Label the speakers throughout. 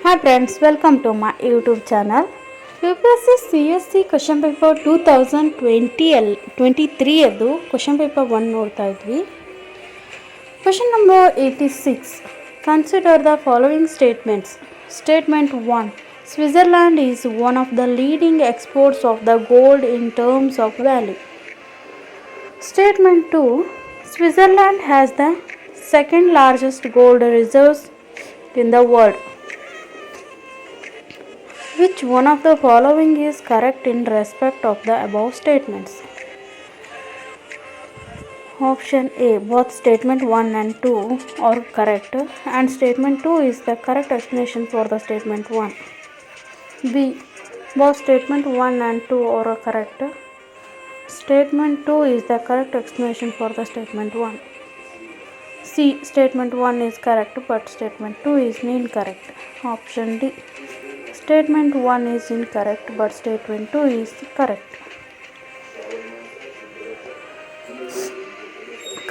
Speaker 1: Hi friends, welcome to my YouTube channel. UPSC CSC question paper two thousand twenty L twenty three ಅದು question paper one ನೋಡ್ತಾ ಇದ್ವಿ question number eighty six consider the following statements statement one Switzerland is one of the leading exports of the gold in terms of value Statement 2 Switzerland has the second largest gold reserves in the world. Which one of the following is correct in respect of the above statements? Option A both statement 1 and 2 are correct and statement 2 is the correct explanation for the statement 1. B both statement 1 and 2 are correct. Statement 2 is the correct explanation for the statement 1. C statement 1 is correct but statement 2 is incorrect. Option D Statement 1 is incorrect but statement 2 is correct.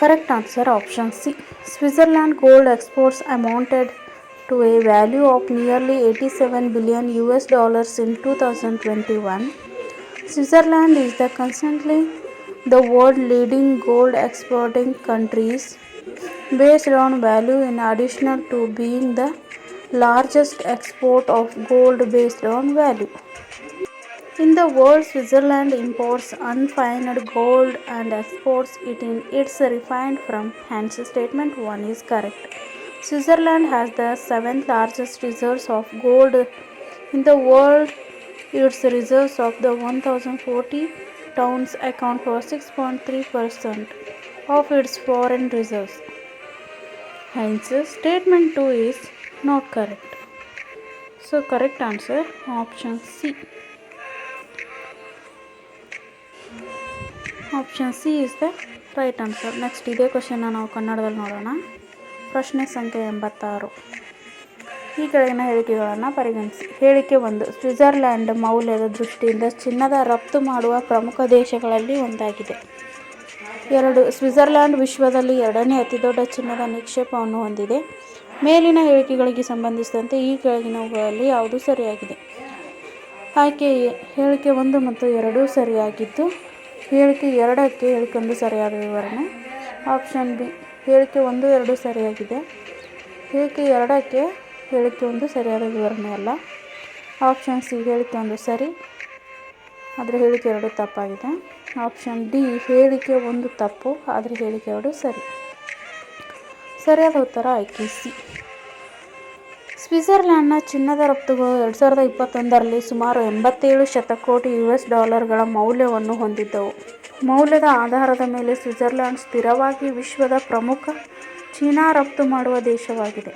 Speaker 1: Correct answer option C. Switzerland gold exports amounted to a value of nearly 87 billion US dollars in 2021. Switzerland is the constantly the world leading gold exporting countries based on value in addition to being the largest export of gold based on value. In the world, Switzerland imports unfined gold and exports it in its refined from hence statement 1 is correct. Switzerland has the seventh largest reserves of gold in the world. Its reserves of the 1040 tons account for 6.3% of its foreign reserves. Hence, statement 2 is not correct so correct answer option C option C is the right answer next ಇದೇ ಕ್ವಶನ್ನ ನಾವು ಕನ್ನಡದಲ್ಲಿ ನೋಡೋಣ ಪ್ರಶ್ನೆ ಸಂಖ್ಯೆ ಎಂಬತ್ತಾರು ಈ ಕೆಳಗಿನ ಹೇಳಿಕೆಗಳನ್ನು ಪರಿಗಣಿಸಿ ಹೇಳಿಕೆ ಒಂದು ಸ್ವಿಟ್ಜರ್ಲ್ಯಾಂಡ್ ಮೌಲ್ಯದ ದೃಷ್ಟಿಯಿಂದ ಚಿನ್ನದ ರಫ್ತು ಮಾಡುವ ಪ್ರಮುಖ ದೇಶಗಳಲ್ಲಿ ಒಂದಾಗಿದೆ ಎರಡು ಸ್ವಿಟ್ಜರ್ಲ್ಯಾಂಡ್ ವಿಶ್ವದಲ್ಲಿ ಎರಡನೇ ಅತಿದೊಡ್ಡ ಚಿನ್ನದ ನಿಕ್ಷೇಪವನ್ನು ಹೊಂದಿದೆ ಮೇಲಿನ ಹೇಳಿಕೆಗಳಿಗೆ ಸಂಬಂಧಿಸಿದಂತೆ ಈ ಕೆಳಗಿನವುಗಳಲ್ಲಿ ಯಾವುದು ಸರಿಯಾಗಿದೆ ಆಯ್ಕೆ ಹೇಳಿಕೆ ಒಂದು ಮತ್ತು ಎರಡು ಸರಿಯಾಗಿದ್ದು ಹೇಳಿಕೆ ಎರಡಕ್ಕೆ ಹೇಳಿಕೆ ಒಂದು ಸರಿಯಾದ ವಿವರಣೆ ಆಪ್ಷನ್ ಬಿ ಹೇಳಿಕೆ ಒಂದು ಎರಡು ಸರಿಯಾಗಿದೆ ಹೇಳಿಕೆ ಎರಡಕ್ಕೆ ಹೇಳಿಕೆ ಒಂದು ಸರಿಯಾದ ವಿವರಣೆ ಅಲ್ಲ ಆಪ್ಷನ್ ಸಿ ಹೇಳಿಕೆ ಒಂದು ಸರಿ ಆದರೆ ಹೇಳಿಕೆ ಎರಡು ತಪ್ಪಾಗಿದೆ ಆಪ್ಷನ್ ಡಿ ಹೇಳಿಕೆ ಒಂದು ತಪ್ಪು ಆದರೆ ಹೇಳಿಕೆ ಎರಡು ಸರಿ ಸರಿಯಾದ ಉತ್ತರ ಆಯ್ಕೆ ಸಿ ಸ್ವಿಟ್ಜರ್ಲ್ಯಾಂಡ್ನ ಚಿನ್ನದ ರಫ್ತುಗಳು ಎರಡು ಸಾವಿರದ ಇಪ್ಪತ್ತೊಂದರಲ್ಲಿ ಸುಮಾರು ಎಂಬತ್ತೇಳು ಶತಕೋಟಿ ಯು ಎಸ್ ಡಾಲರ್ಗಳ ಮೌಲ್ಯವನ್ನು ಹೊಂದಿದ್ದವು ಮೌಲ್ಯದ ಆಧಾರದ ಮೇಲೆ ಸ್ವಿಟ್ಜರ್ಲ್ಯಾಂಡ್ ಸ್ಥಿರವಾಗಿ ವಿಶ್ವದ ಪ್ರಮುಖ ಚೀನಾ ರಫ್ತು ಮಾಡುವ ದೇಶವಾಗಿದೆ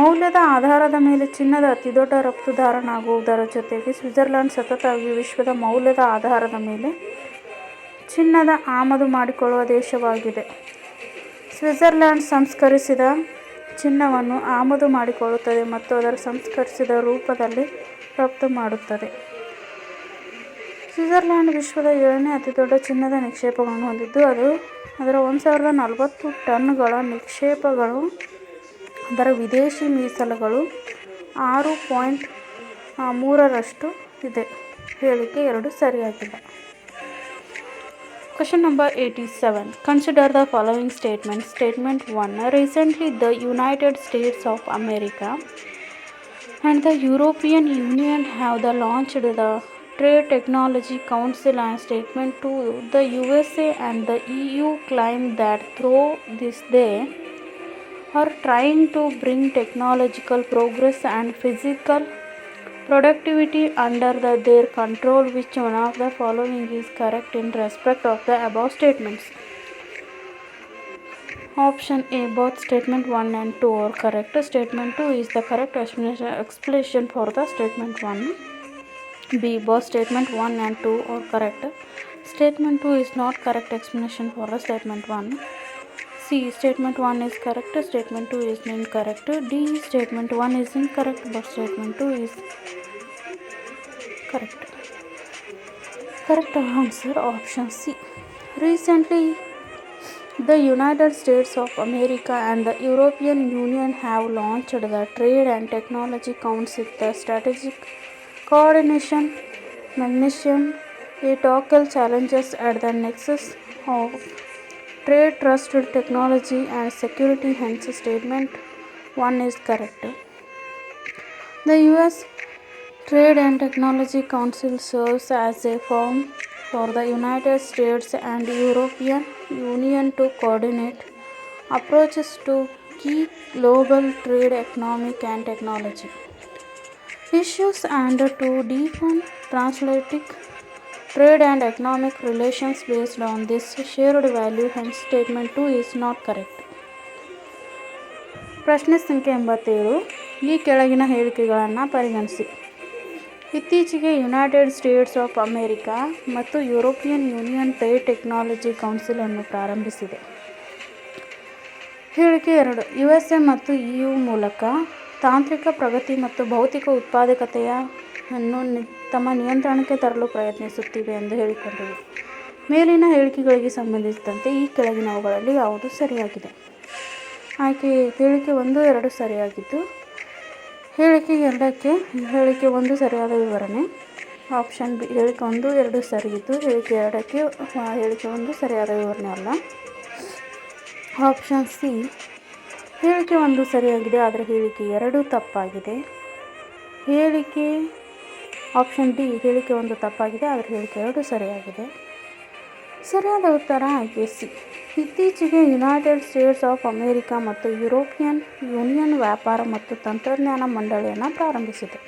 Speaker 1: ಮೌಲ್ಯದ ಆಧಾರದ ಮೇಲೆ ಚಿನ್ನದ ಅತಿದೊಡ್ಡ ರಫ್ತುದಾರನಾಗುವುದರ ಜೊತೆಗೆ ಸ್ವಿಟ್ಜರ್ಲ್ಯಾಂಡ್ ಸತತವಾಗಿ ವಿಶ್ವದ ಮೌಲ್ಯದ ಆಧಾರದ ಮೇಲೆ ಚಿನ್ನದ ಆಮದು ಮಾಡಿಕೊಳ್ಳುವ ದೇಶವಾಗಿದೆ ಸ್ವಿಟ್ಜರ್ಲ್ಯಾಂಡ್ ಸಂಸ್ಕರಿಸಿದ ಚಿನ್ನವನ್ನು ಆಮದು ಮಾಡಿಕೊಳ್ಳುತ್ತದೆ ಮತ್ತು ಅದರ ಸಂಸ್ಕರಿಸಿದ ರೂಪದಲ್ಲಿ ರಫ್ತು ಮಾಡುತ್ತದೆ ಸ್ವಿಟ್ಜರ್ಲ್ಯಾಂಡ್ ವಿಶ್ವದ ಏಳನೇ ದೊಡ್ಡ ಚಿನ್ನದ ನಿಕ್ಷೇಪಗಳನ್ನು ಹೊಂದಿದ್ದು ಅದು ಅದರ ಒಂದು ಸಾವಿರದ ನಲವತ್ತು ಟನ್ಗಳ ನಿಕ್ಷೇಪಗಳು ಅದರ ವಿದೇಶಿ ಮೀಸಲುಗಳು ಆರು ಪಾಯಿಂಟ್ ಮೂರರಷ್ಟು ಇದೆ ಹೇಳಿಕೆ ಎರಡು ಸರಿಯಾಗಿದೆ Question number 87. Consider the following statement. Statement 1. Recently, the United States of America and the European Union have the launched the Trade Technology Council and Statement 2. The USA and the EU claim that through this they are trying to bring technological progress and physical productivity under the, their control which one of the following is correct in respect of the above statements option a both statement 1 and 2 are correct statement 2 is the correct explanation for the statement 1 b both statement 1 and 2 are correct statement 2 is not correct explanation for the statement 1 C. Statement 1 is correct, statement 2 is incorrect. D. Statement 1 is incorrect, but statement 2 is correct. Correct answer option C. Recently, the United States of America and the European Union have launched the Trade and Technology Council, the Strategic Coordination Magnesium. It tackles challenges at the nexus of Trade, trusted technology, and security, hence, statement 1 is correct. The US Trade and Technology Council serves as a forum for the United States and European Union to coordinate approaches to key global trade, economic, and technology issues and to deepen transatlantic trade and economic relations based on this shared value hence statement two is not correct ಪ್ರಶ್ನೆ ಸಂಖ್ಯೆ ಎಂಬತ್ತೇಳು ಈ ಕೆಳಗಿನ ಹೇಳಿಕೆಗಳನ್ನು ಪರಿಗಣಿಸಿ ಇತ್ತೀಚೆಗೆ United States of America ಮತ್ತು European Union trade technology council ಅನ್ನು ಪ್ರಾರಂಭಿಸಿದೆ ಹೇಳಿಕೆ ಎರಡು ಯು ಎಸ್ ಎ ಮತ್ತು ಇ e ಯು ಮೂಲಕ ತಾಂತ್ರಿಕ ಪ್ರಗತಿ ಮತ್ತು ಭೌತಿಕ ಉತ್ಪಾದಕತೆಯ ಅನ್ನು ತಮ್ಮ ನಿಯಂತ್ರಣಕ್ಕೆ ತರಲು ಪ್ರಯತ್ನಿಸುತ್ತಿವೆ ಎಂದು ಹೇಳಿಕೊಂಡಿವೆ ಮೇಲಿನ ಹೇಳಿಕೆಗಳಿಗೆ ಸಂಬಂಧಿಸಿದಂತೆ ಈ ಕೆಳಗಿನವುಗಳಲ್ಲಿ ಯಾವುದು ಸರಿಯಾಗಿದೆ ಆಯ್ಕೆ ಹೇಳಿಕೆ ಒಂದು ಎರಡು ಸರಿಯಾಗಿದ್ದು ಹೇಳಿಕೆ ಎರಡಕ್ಕೆ ಹೇಳಿಕೆ ಒಂದು ಸರಿಯಾದ ವಿವರಣೆ ಆಪ್ಷನ್ ಬಿ ಹೇಳಿಕೆ ಒಂದು ಎರಡು ಸರಿ ಇದ್ದು ಹೇಳಿಕೆ ಎರಡಕ್ಕೆ ಹೇಳಿಕೆ ಒಂದು ಸರಿಯಾದ ವಿವರಣೆ ಅಲ್ಲ ಆಪ್ಷನ್ ಸಿ ಹೇಳಿಕೆ ಒಂದು ಸರಿಯಾಗಿದೆ ಆದರೆ ಹೇಳಿಕೆ ಎರಡು ತಪ್ಪಾಗಿದೆ ಹೇಳಿಕೆ ಆಪ್ಷನ್ ಡಿ ಹೇಳಿಕೆ ಒಂದು ತಪ್ಪಾಗಿದೆ ಆದರೆ ಹೇಳಿಕೆ ಎರಡು ಸರಿಯಾಗಿದೆ ಸರಿಯಾದ ಉತ್ತರ ಆಯ್ಕೆ ಸಿ ಇತ್ತೀಚೆಗೆ ಯುನೈಟೆಡ್ ಸ್ಟೇಟ್ಸ್ ಆಫ್ ಅಮೇರಿಕಾ ಮತ್ತು ಯುರೋಪಿಯನ್ ಯೂನಿಯನ್ ವ್ಯಾಪಾರ ಮತ್ತು ತಂತ್ರಜ್ಞಾನ ಮಂಡಳಿಯನ್ನು ಪ್ರಾರಂಭಿಸಿದೆ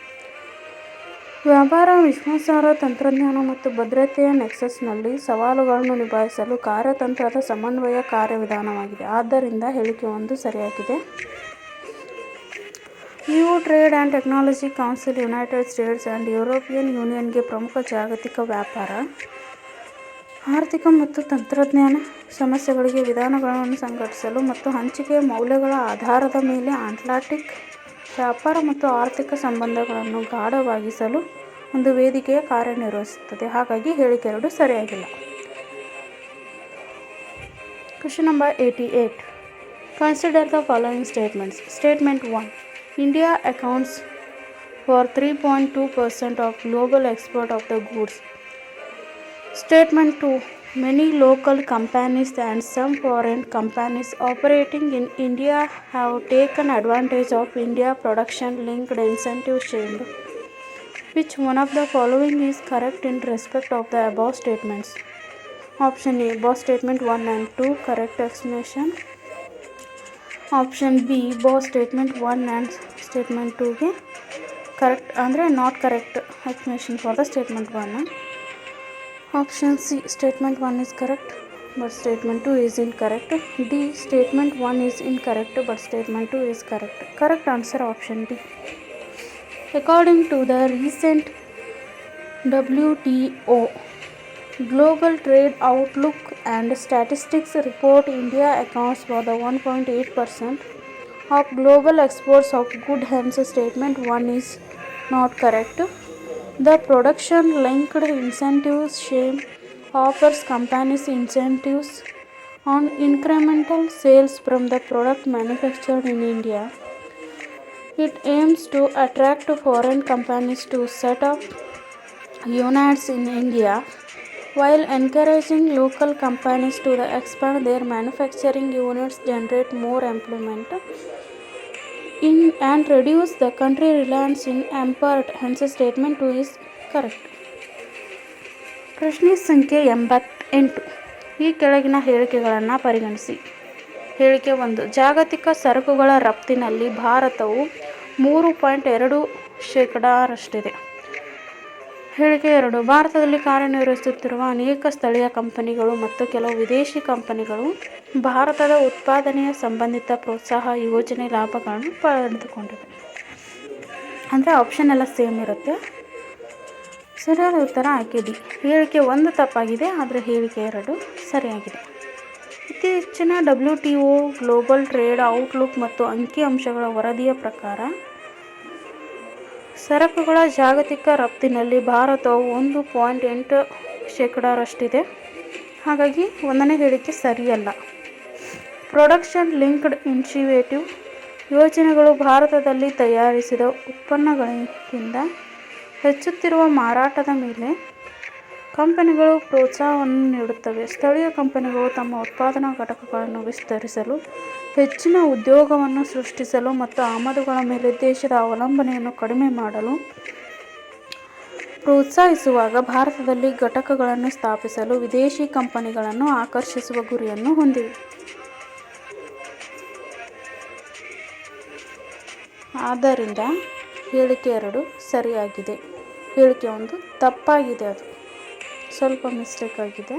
Speaker 1: ವ್ಯಾಪಾರ ವಿಶ್ವಾಸಾರ್ಹ ತಂತ್ರಜ್ಞಾನ ಮತ್ತು ಭದ್ರತೆಯ ನೆಕ್ಸಸ್ನಲ್ಲಿ ಸವಾಲುಗಳನ್ನು ನಿಭಾಯಿಸಲು ಕಾರ್ಯತಂತ್ರದ ಸಮನ್ವಯ ಕಾರ್ಯವಿಧಾನವಾಗಿದೆ ಆದ್ದರಿಂದ ಹೇಳಿಕೆ ಒಂದು ಸರಿಯಾಗಿದೆ U trade and technology council United States and European ಯೂನಿಯನ್ಗೆ ಪ್ರಮುಖ ಜಾಗತಿಕ ವ್ಯಾಪಾರ ಆರ್ಥಿಕ ಮತ್ತು ತಂತ್ರಜ್ಞಾನ ಸಮಸ್ಯೆಗಳಿಗೆ ವಿಧಾನಗಳನ್ನು ಸಂಘಟಿಸಲು ಮತ್ತು ಹಂಚಿಕೆಯ ಮೌಲ್ಯಗಳ ಆಧಾರದ ಮೇಲೆ ಅಟ್ಲಾಂಟಿಕ್ ವ್ಯಾಪಾರ ಮತ್ತು ಆರ್ಥಿಕ ಸಂಬಂಧಗಳನ್ನು ಗಾಢವಾಗಿಸಲು ಒಂದು ವೇದಿಕೆಯ ಕಾರ್ಯನಿರ್ವಹಿಸುತ್ತದೆ ಹಾಗಾಗಿ ಹೇಳಿಕೆ ಎರಡು ಸರಿಯಾಗಿಲ್ಲ question number eighty eight consider the following statements statement one India accounts for 3.2% of global export of the goods. Statement 2 Many local companies and some foreign companies operating in India have taken advantage of India production linked incentive scheme. Which one of the following is correct in respect of the above statements? Option A above statement 1 and 2 correct explanation. Option B above statement 1 and statement 2 ಗೆ correct ಅಂದರೆ not correct explanation for the statement 1. Option C statement 1 is correct but statement 2 is incorrect. D statement 1 is incorrect but statement 2 is correct. Correct answer option D. According to the recent WTO Global Trade Outlook and Statistics report India accounts for the 1.8% of global exports of goods hence statement 1 is not correct. The production linked incentives scheme offers companies incentives on incremental sales from the product manufactured in India. It aims to attract foreign companies to set up units in India While encouraging local companies to the expand their manufacturing units generate more employment in and reduce the country reliance in import hence statement 2 is correct. ಪ್ರಶ್ನೆ ಸಂಖ್ಯೆ ಎಂಬತ್ತೆಂಟು ಈ ಕೆಳಗಿನ ಹೇಳಿಕೆಗಳನ್ನು ಪರಿಗಣಿಸಿ ಹೇಳಿಕೆ ಒಂದು ಜಾಗತಿಕ ಸರಕುಗಳ ರಫ್ತಿನಲ್ಲಿ ಭಾರತವು ಮೂರು ಪಾಯಿಂಟ್ ಎರಡು ಶೇಕಡಾರಷ್ಟಿದೆ ಹೇಳಿಕೆ ಎರಡು ಭಾರತದಲ್ಲಿ ಕಾರ್ಯನಿರ್ವಹಿಸುತ್ತಿರುವ ಅನೇಕ ಸ್ಥಳೀಯ ಕಂಪನಿಗಳು ಮತ್ತು ಕೆಲವು ವಿದೇಶಿ ಕಂಪನಿಗಳು ಭಾರತದ ಉತ್ಪಾದನೆಯ ಸಂಬಂಧಿತ ಪ್ರೋತ್ಸಾಹ ಯೋಜನೆ ಲಾಭಗಳನ್ನು ಪಡೆದುಕೊಂಡಿವೆ ಅಂದರೆ ಆಪ್ಷನ್ ಎಲ್ಲ ಸೇಮ್ ಇರುತ್ತೆ ಸರಿಯಾದ ಉತ್ತರ ಹಾಕಿಡಿ ಹೇಳಿಕೆ ಒಂದು ತಪ್ಪಾಗಿದೆ ಆದರೆ ಹೇಳಿಕೆ ಎರಡು ಸರಿಯಾಗಿದೆ ಇತ್ತೀಚಿನ W T O global trade outlook ಮತ್ತು ಅಂಕಿಅಂಶಗಳ ವರದಿಯ ಪ್ರಕಾರ ಸರಕುಗಳ ಜಾಗತಿಕ ರಫ್ತಿನಲ್ಲಿ ಭಾರತವು ಒಂದು ಪಾಯಿಂಟ್ ಎಂಟು ಶೇಕಡಾರಷ್ಟಿದೆ ಹಾಗಾಗಿ ಒಂದನೇ ಹೇಳಿಕೆ ಸರಿಯಲ್ಲ ಪ್ರೊಡಕ್ಷನ್ ಲಿಂಕ್ಡ್ ಇನ್ಶಿವೇಟಿವ್ ಯೋಜನೆಗಳು ಭಾರತದಲ್ಲಿ ತಯಾರಿಸಿದ ಉತ್ಪನ್ನಗಳಿಂದ ಹೆಚ್ಚುತ್ತಿರುವ ಮಾರಾಟದ ಮೇಲೆ ಕಂಪನಿಗಳು ಪ್ರೋತ್ಸಾಹವನ್ನು ನೀಡುತ್ತವೆ ಸ್ಥಳೀಯ ಕಂಪನಿಗಳು ತಮ್ಮ ಉತ್ಪಾದನಾ ಘಟಕಗಳನ್ನು ವಿಸ್ತರಿಸಲು ಹೆಚ್ಚಿನ ಉದ್ಯೋಗವನ್ನು ಸೃಷ್ಟಿಸಲು ಮತ್ತು ಆಮದುಗಳ ಮೇಲೆ ದೇಶದ ಅವಲಂಬನೆಯನ್ನು ಕಡಿಮೆ ಮಾಡಲು ಪ್ರೋತ್ಸಾಹಿಸುವಾಗ ಭಾರತದಲ್ಲಿ ಘಟಕಗಳನ್ನು ಸ್ಥಾಪಿಸಲು ವಿದೇಶಿ ಕಂಪನಿಗಳನ್ನು ಆಕರ್ಷಿಸುವ ಗುರಿಯನ್ನು ಹೊಂದಿವೆ. ಆದ್ದರಿಂದ ಹೇಳಿಕೆ ಎರಡು ಸರಿಯಾಗಿದೆ, ಹೇಳಿಕೆ ಒಂದು ತಪ್ಪಾಗಿದೆ ಅದು ಸ್ವಲ್ಪ ಮಿಸ್ಟೇಕ್ ಆಗಿದೆ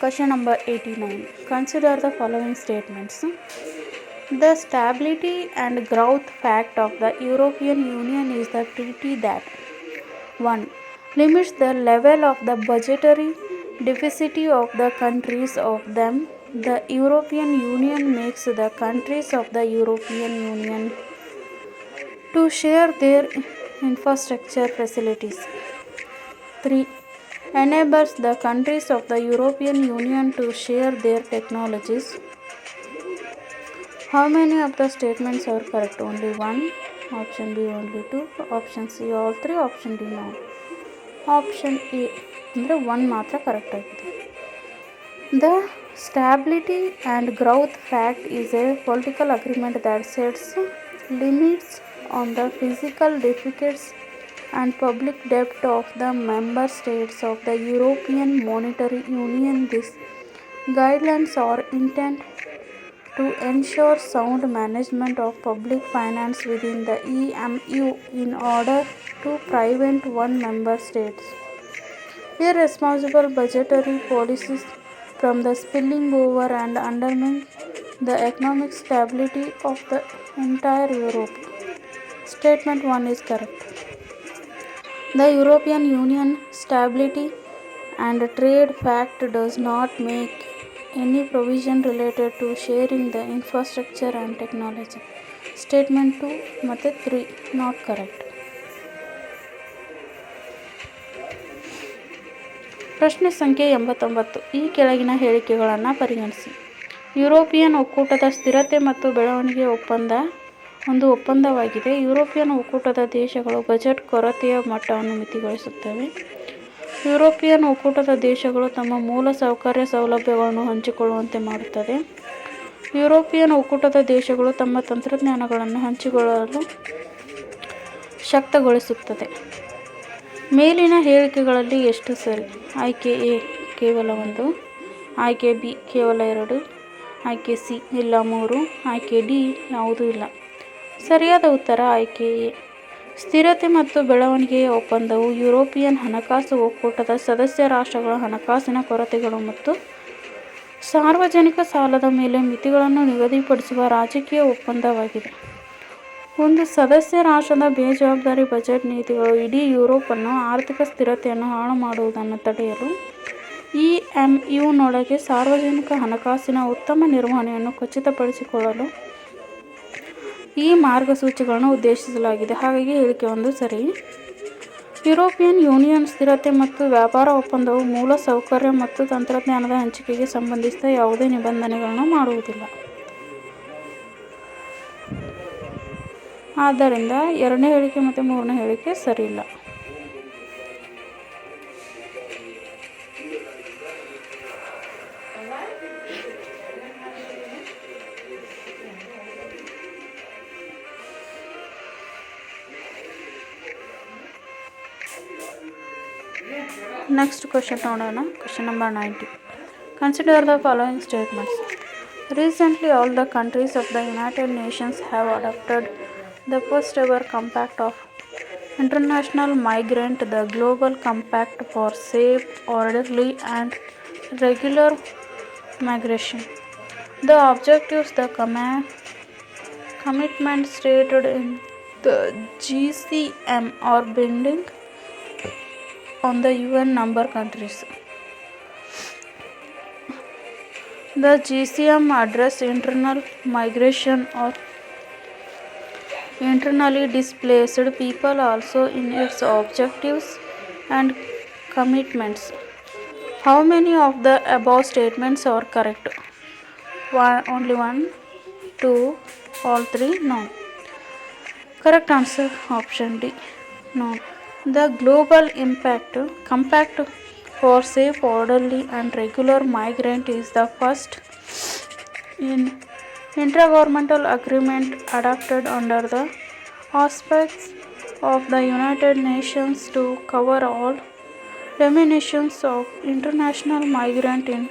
Speaker 1: Question number 89. Consider the following statements. The stability and growth pact of the European Union is the treaty that 1. limits the level of the budgetary deficit of the countries of them the European Union makes the countries of the European Union to share their infrastructure facilities 3 enables the countries of the European Union to share their technologies. How many of the statements are correct? Only one. Option B only two. Option C all three. Option D no. Option A ಅಂದರೆ one ಮಾತ್ರ correct ಆಗಿದೆ the stability and growth fact is a political agreement that sets limits on the physical deficits and public debt of the member states of the European Monetary Union. These guidelines are intended to ensure sound management of public finance within the EMU in order to prevent one member state's irresponsible budgetary policies from the spilling over and undermining the economic stability of the entire Europe. Statement 1 is correct. The European Union stability and trade fact does not make any provision related to sharing the infrastructure and technology statement two ಮತ್ತು three not correct ಪ್ರಶ್ನೆ ಸಂಖ್ಯೆ ಎಂಬತ್ತೊಂಬತ್ತು ಈ ಕೆಳಗಿನ ಹೇಳಿಕೆಗಳನ್ನು ಪರಿಗಣಿಸಿ European ಒಕ್ಕೂಟದ ಸ್ಥಿರತೆ ಮತ್ತು ಬೆಳವಣಿಗೆ ಒಪ್ಪಂದ ಒಂದು ಒಪ್ಪಂದವಾಗಿದೆ ಯುರೋಪಿಯನ್ ಒಕ್ಕೂಟದ ದೇಶಗಳು ಬಜೆಟ್ ಕೊರತೆಯ ಮಟ್ಟವನ್ನು ಮಿತಿಗೊಳಿಸುತ್ತವೆ ಯುರೋಪಿಯನ್ ಒಕ್ಕೂಟದ ದೇಶಗಳು ತಮ್ಮ ಮೂಲ ಸೌಕರ್ಯ ಸೌಲಭ್ಯಗಳನ್ನು ಹಂಚಿಕೊಳ್ಳುವಂತೆ ಮಾಡುತ್ತದೆ ಯುರೋಪಿಯನ್ ಒಕ್ಕೂಟದ ದೇಶಗಳು ತಮ್ಮ ತಂತ್ರಜ್ಞಾನಗಳನ್ನು ಹಂಚಿಕೊಳ್ಳಲು ಶಕ್ತಗೊಳಿಸುತ್ತದೆ ಮೇಲಿನ ಹೇಳಿಕೆಗಳಲ್ಲಿ ಎಷ್ಟು ಸರಿ ಆಯ್ಕೆ ಎ ಕೇವಲ ಒಂದು ಆಯ್ಕೆ ಬಿ ಕೇವಲ ಎರಡು ಆಯ್ಕೆ ಸಿ ಇಲ್ಲ ಮೂರು ಆಯ್ಕೆ ಡಿ ಯಾವುದೂ ಇಲ್ಲ ಸರಿಯಾದ ಉತ್ತರ ಆಯ್ಕೆ ಸ್ಥಿರತೆ ಮತ್ತು ಬೆಳವಣಿಗೆಯ ಒಪ್ಪಂದವು ಯುರೋಪಿಯನ್ ಹಣಕಾಸು ಒಕ್ಕೂಟದ ಸದಸ್ಯ ರಾಷ್ಟ್ರಗಳ ಹಣಕಾಸಿನ ಕೊರತೆಗಳು ಮತ್ತು ಸಾರ್ವಜನಿಕ ಸಾಲದ ಮೇಲೆ ಮಿತಿಗಳನ್ನು ನಿಗದಿಪಡಿಸುವ ರಾಜಕೀಯ ಒಪ್ಪಂದವಾಗಿದೆ ಒಂದು ಸದಸ್ಯ ರಾಷ್ಟ್ರದ ಬೇಜವಾಬ್ದಾರಿ ಬಜೆಟ್ ನೀತಿಗಳು ಇಡೀ ಯುರೋಪನ್ನು ಆರ್ಥಿಕ ಸ್ಥಿರತೆಯನ್ನು ಹಾಳು ಮಾಡುವುದನ್ನು ತಡೆಯಲು ಇ ಎಂ ಯುನೊಳಗೆ ಸಾರ್ವಜನಿಕ ಹಣಕಾಸಿನ ಉತ್ತಮ ನಿರ್ವಹಣೆಯನ್ನು ಖಚಿತಪಡಿಸಿಕೊಳ್ಳಲು ಈ ಮಾರ್ಗಸೂಚಿಗಳನ್ನು ಉದ್ದೇಶಿಸಲಾಗಿದೆ ಹಾಗಾಗಿ ಹೇಳಿಕೆ ಒಂದು ಸರಿ ಯುರೋಪಿಯನ್ ಯೂನಿಯನ್ ಸ್ಥಿರತೆ ಮತ್ತು ವ್ಯಾಪಾರ ಒಪ್ಪಂದವು ಮೂಲ ಸೌಕರ್ಯ ಮತ್ತು ತಂತ್ರಜ್ಞಾನದ ಹಂಚಿಕೆಗೆ ಸಂಬಂಧಿಸಿದ ಯಾವುದೇ ನಿಬಂಧನೆಗಳನ್ನು ಮಾಡುವುದಿಲ್ಲ ಆದ್ದರಿಂದ ಎರಡನೇ ಹೇಳಿಕೆ ಮತ್ತು ಮೂರನೇ ಹೇಳಿಕೆ ಸರಿಯಿಲ್ಲ ನೆಕ್ಸ್ಟ್ ಕ್ವಶನ್ ನೋಡೋಣ question number ninety consider the following statements recently all the countries of the United Nations have adopted the first ever compact of international migrant the global compact for safe orderly and regular migration. The objectives, the command, commitment stated in the GCM are binding on the UN number countries. The GCM address internal migration or internally displaced people also in its objectives and commitments. How many of the above statements are correct? One, only one, two, all three, no. Correct answer option D, no. The global impact compact for safe, orderly, and regular migrant is the first in intergovernmental agreement adopted under the auspices of the United Nations to cover all dimensions of international migrant in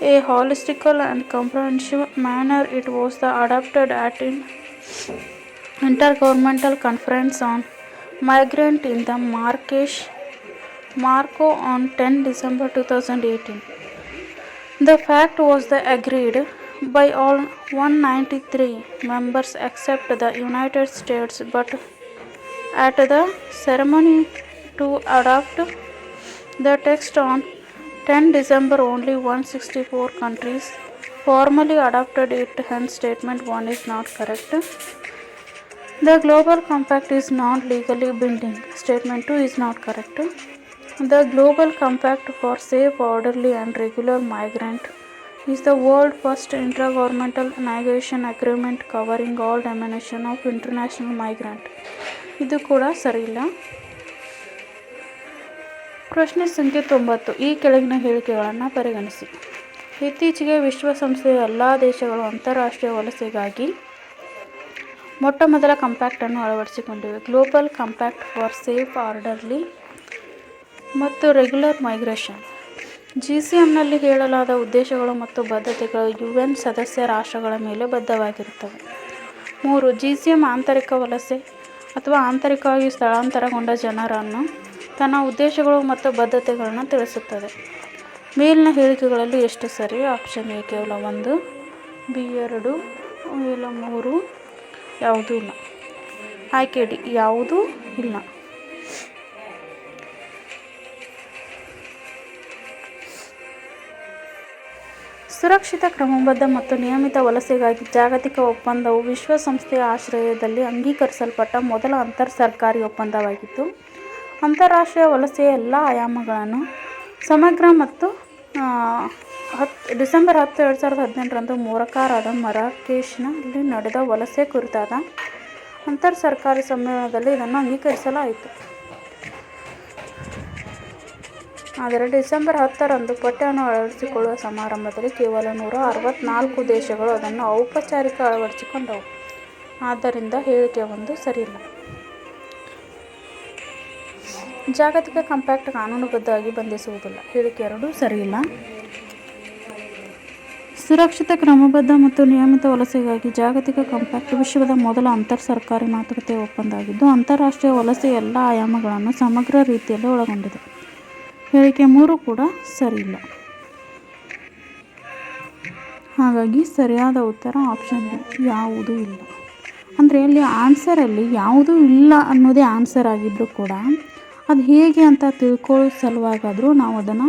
Speaker 1: a holistical and comprehensive manner. It was adopted at an intergovernmental conference on Migrant in the Marrakesh Marco on 10 December 2018. The fact was the agreed by all 193 members except the United States but at the ceremony to adopt the text on 10 December only 164 countries formally adopted it hence statement 1 is not correct The global compact is not legally binding. Statement 2 is not correct. The global compact for safe, orderly, and regular migrant is the world's first intergovernmental migration agreement covering all dimension of international migrant. ಇದು ಕೂಡ ಸರಿಯಿಲ್ಲ ಪ್ರಶ್ನೆ ಸಂಖ್ಯೆ ತೊಂಬತ್ತು ಈ ಕೆಳಗಿನ ಹೇಳಿಕೆಗಳನ್ನು ಪರಿಗಣಿಸಿ ಇತ್ತೀಚೆಗೆ ವಿಶ್ವಸಂಸ್ಥೆಯ ಎಲ್ಲ ದೇಶಗಳು ಅಂತಾರಾಷ್ಟ್ರೀಯ ವಲಸೆಗಾಗಿ ಮೊಟ್ಟ ಮೊದಲ ಕಂಪ್ಯಾಕ್ಟನ್ನು ಅಳವಡಿಸಿಕೊಂಡಿವೆ global compact for safe orderly ಮತ್ತು ರೆಗ್ಯುಲರ್ ಮೈಗ್ರೇಷನ್ ಜಿ ಸಿ ಎಂನಲ್ಲಿ ಹೇಳಲಾದ ಉದ್ದೇಶಗಳು ಮತ್ತು ಬದ್ಧತೆಗಳು ಯು ಎನ್ ಸದಸ್ಯ ರಾಷ್ಟ್ರಗಳ ಮೇಲೆ ಬದ್ಧವಾಗಿರುತ್ತವೆ ಮೂರು ಜಿ ಸಿ ಎಮ್ ಆಂತರಿಕ ವಲಸೆ ಅಥವಾ ಆಂತರಿಕವಾಗಿ ಸ್ಥಳಾಂತರಗೊಂಡ ಜನರನ್ನು ತನ್ನ ಉದ್ದೇಶಗಳು ಮತ್ತು ಬದ್ಧತೆಗಳನ್ನು ತಿಳಿಸುತ್ತದೆ ಮೇಲಿನ ಹೇಳಿಕೆಗಳಲ್ಲಿ ಎಷ್ಟು ಸರಿ ಆಪ್ಷನ್ ಎ ಕೇವಲ ಒಂದು ಬಿ ಎರಡು ಇಲ್ಲ ಮೂರು ಯಾವುದೂ ಇಲ್ಲ ಆಯ್ಕೆ ಇಡಿ ಯಾವುದೂ ಇಲ್ಲ ಸುರಕ್ಷಿತ ಕ್ರಮಬದ್ಧ ಮತ್ತು ನಿಯಮಿತ ವಲಸೆಗಾಗಿ ಜಾಗತಿಕ ಒಪ್ಪಂದವು ವಿಶ್ವಸಂಸ್ಥೆಯ ಆಶ್ರಯದಲ್ಲಿ ಅಂಗೀಕರಿಸಲ್ಪಟ್ಟ ಮೊದಲ ಅಂತರ್ ಸರ್ಕಾರಿ ಒಪ್ಪಂದವಾಗಿತ್ತು ಅಂತಾರಾಷ್ಟ್ರೀಯ ವಲಸೆಯ ಎಲ್ಲ ಆಯಾಮಗಳನ್ನು ಸಮಗ್ರ ಮತ್ತು ಹತ್ತು ಡಿಸೆಂಬರ್ ಹತ್ತು ಎರಡು ಸಾವಿರದ ಹದಿನೆಂಟರಂದು ಮೂರಕಾರಾದ ಮರಾಕೇಶ್ನಲ್ಲಿ ನಡೆದ ವಲಸೆ ಕುರಿತಾದ ಅಂತರ್ ಸರ್ಕಾರಿ ಸಮ್ಮೇಳನದಲ್ಲಿ ಇದನ್ನು ಅಂಗೀಕರಿಸಲಾಯಿತು ಆದರೆ ಡಿಸೆಂಬರ್ ಹತ್ತರಂದು ಪಠ್ಯವನ್ನು ಅಳವಡಿಸಿಕೊಳ್ಳುವ ಸಮಾರಂಭದಲ್ಲಿ ಕೇವಲ ನೂರ ಅರವತ್ನಾಲ್ಕು ದೇಶಗಳು ಅದನ್ನು ಔಪಚಾರಿಕ ಅಳವಡಿಸಿಕೊಂಡವು ಆದ್ದರಿಂದ ಹೇಳಿಕೆ ಒಂದು ಸರಿಯಿಲ್ಲ ಜಾಗತಿಕ ಕಂಪ್ಯಾಕ್ಟ್ ಕಾನೂನುಬದ್ಧವಾಗಿ ಬಂಧಿಸುವುದಿಲ್ಲ ಹೇಳಿಕೆ ಎರಡೂ ಸರಿಯಿಲ್ಲ ಸುರಕ್ಷಿತ ಕ್ರಮಬದ್ಧ ಮತ್ತು ನಿಯಮಿತ ವಲಸೆಗಾಗಿ ಜಾಗತಿಕ ಕಂಪ್ಯಾಕ್ಟ್ ವಿಶ್ವದ ಮೊದಲ ಅಂತರ್ ಸರ್ಕಾರಿ ಮಾತುಕತೆ ಒಪ್ಪಂದ ಆಗಿದ್ದು ಅಂತಾರಾಷ್ಟ್ರೀಯ ವಲಸೆ ಎಲ್ಲ ಆಯಾಮಗಳನ್ನು ಸಮಗ್ರ ರೀತಿಯಲ್ಲಿ ಒಳಗೊಂಡಿದೆ ಹೇಳಿಕೆ ಮೂರು ಕೂಡ ಸರಿಯಿಲ್ಲ ಹಾಗಾಗಿ ಸರಿಯಾದ ಉತ್ತರ ಆಪ್ಷನ್ ಯಾವುದೂ ಇಲ್ಲ ಅಂದರೆ ಅಲ್ಲಿ ಆನ್ಸರಲ್ಲಿ ಯಾವುದೂ ಇಲ್ಲ ಅನ್ನೋದೇ ಆನ್ಸರ್ ಆಗಿದ್ದರೂ ಕೂಡ ಅದು ಹೇಗೆ ಅಂತ ತಿಳ್ಕೊಳ್ಳೋ ಸಲುವಾಗಾದರೂ ನಾವು ಅದನ್ನು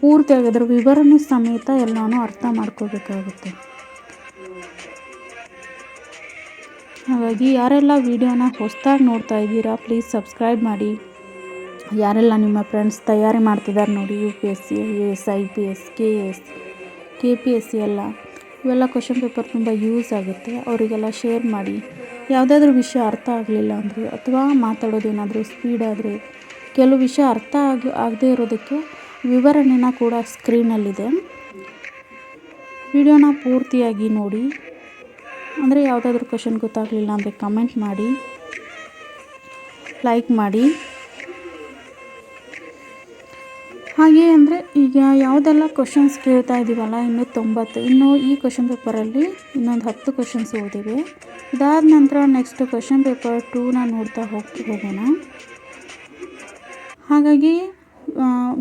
Speaker 1: ಪೂರ್ತಿಯಾಗಿ ಅದರ ವಿವರಣೆ ಸಮೇತ ಎಲ್ಲನೂ ಅರ್ಥ ಮಾಡ್ಕೋಬೇಕಾಗುತ್ತೆ ಹಾಗಾಗಿ ಯಾರೆಲ್ಲ ವಿಡಿಯೋನ ಹೊಸದಾಗಿ ನೋಡ್ತಾ ಇದ್ದೀರಾ ಪ್ಲೀಸ್ ಸಬ್ಸ್ಕ್ರೈಬ್ ಮಾಡಿ ಯಾರೆಲ್ಲ ನಿಮ್ಮ ಫ್ರೆಂಡ್ಸ್ ತಯಾರಿ ಮಾಡ್ತಿದ್ದಾರೆ ನೋಡಿ U P S C I A S I P S K S K P S C ಎಲ್ಲ ಇವೆಲ್ಲ ಕ್ವಶನ್ ಪೇಪರ್ ತುಂಬ ಯೂಸ್ ಆಗುತ್ತೆ ಅವರಿಗೆಲ್ಲ ಶೇರ್ ಮಾಡಿ ಯಾವುದಾದ್ರೂ ವಿಷಯ ಅರ್ಥ ಆಗಲಿಲ್ಲ ಅಂದರೆ ಅಥವಾ ಮಾತಾಡೋದೇನಾದರೂ ಸ್ಪೀಡ್ ಕೆಲವು ವಿಷಯ ಅರ್ಥ ಆಗಿ ಆಗದೇ ಇರೋದಕ್ಕೆ ವಿವರಣೆನ ಕೂಡ ಸ್ಕ್ರೀನಲ್ಲಿದೆ ವಿಡಿಯೋನ ಪೂರ್ತಿಯಾಗಿ ನೋಡಿ ಅಂದರೆ ಯಾವುದಾದ್ರೂ ಕ್ವಶನ್ ಗೊತ್ತಾಗಲಿಲ್ಲ ಅಂದರೆ ಕಮೆಂಟ್ ಮಾಡಿ ಲೈಕ್ ಮಾಡಿ ಹಾಗೆ ಅಂದರೆ ಈಗ ಯಾವುದೆಲ್ಲ ಕ್ವಶನ್ಸ್ ಕೇಳ್ತಾ ಇದ್ದೀವಲ್ಲ ಇನ್ನೂ ತೊಂಬತ್ತು ಇನ್ನೂ ಈ ಕ್ವಶನ್ ಪೇಪರಲ್ಲಿ ಇನ್ನೊಂದು ಹತ್ತು ಕ್ವಶನ್ಸ್ ಓದಿವೆ ಇದಾದ ನಂತರ ನೆಕ್ಸ್ಟ್ ಕ್ವಶನ್ ಪೇಪರ್ ಟೂನ ನೋಡ್ತಾ ಹೋಗಿ ಹೋಗೋಣ ಹಾಗಾಗಿ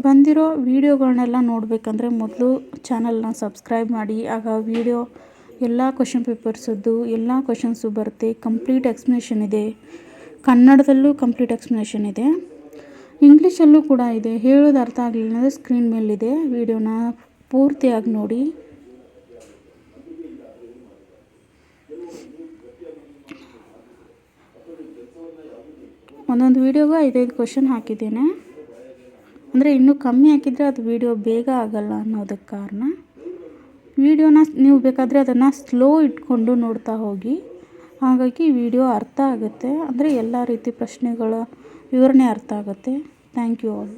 Speaker 1: ಬಂದಿರೋ ವೀಡಿಯೋಗಳನ್ನೆಲ್ಲ ನೋಡಬೇಕಂದ್ರೆ ಮೊದಲು ಚಾನಲ್ನ ಸಬ್ಸ್ಕ್ರೈಬ್ ಮಾಡಿ ಆಗ ವೀಡಿಯೋ ಎಲ್ಲ ಕ್ವಶನ್ ಪೇಪರ್ಸದ್ದು ಎಲ್ಲ ಕ್ವಶನ್ಸು ಬರುತ್ತೆ ಕಂಪ್ಲೀಟ್ ಎಕ್ಸ್ಪ್ಲನೇಷನ್ ಇದೆ ಕನ್ನಡದಲ್ಲೂ ಕಂಪ್ಲೀಟ್ ಎಕ್ಸ್ಪ್ಲನೇಷನ್ ಇದೆ ಇಂಗ್ಲೀಷಲ್ಲೂ ಕೂಡ ಇದೆ ಹೇಳೋದು ಅರ್ಥ ಆಗಲಿಲ್ಲ ಅಂದರೆ ಸ್ಕ್ರೀನ್ ಮೇಲಿದೆ ವೀಡಿಯೋನ ಪೂರ್ತಿಯಾಗಿ ನೋಡಿ ಒಂದೊಂದು ವೀಡಿಯೋಗೂ ಐದೈದು ಕ್ವಶನ್ ಹಾಕಿದ್ದೇನೆ ಅಂದರೆ ಇನ್ನೂ ಕಮ್ಮಿ ಹಾಕಿದರೆ ಅದು ವೀಡಿಯೋ ಬೇಗ ಆಗಲ್ಲ ಅನ್ನೋದಕ್ಕೆ ಕಾರಣ ವೀಡಿಯೋನ ನೀವು ಬೇಕಾದರೆ ಅದನ್ನು ಸ್ಲೋ ಇಟ್ಕೊಂಡು ನೋಡ್ತಾ ಹೋಗಿ ಹಾಗಾಗಿ ವಿಡಿಯೋ ಅರ್ಥ ಆಗುತ್ತೆ ಅಂದರೆ ಎಲ್ಲ ರೀತಿ ಪ್ರಶ್ನೆಗಳ ವಿವರಣೆ ಅರ್ಥ ಆಗುತ್ತೆ ಥ್ಯಾಂಕ್ ಯು ಆಲ್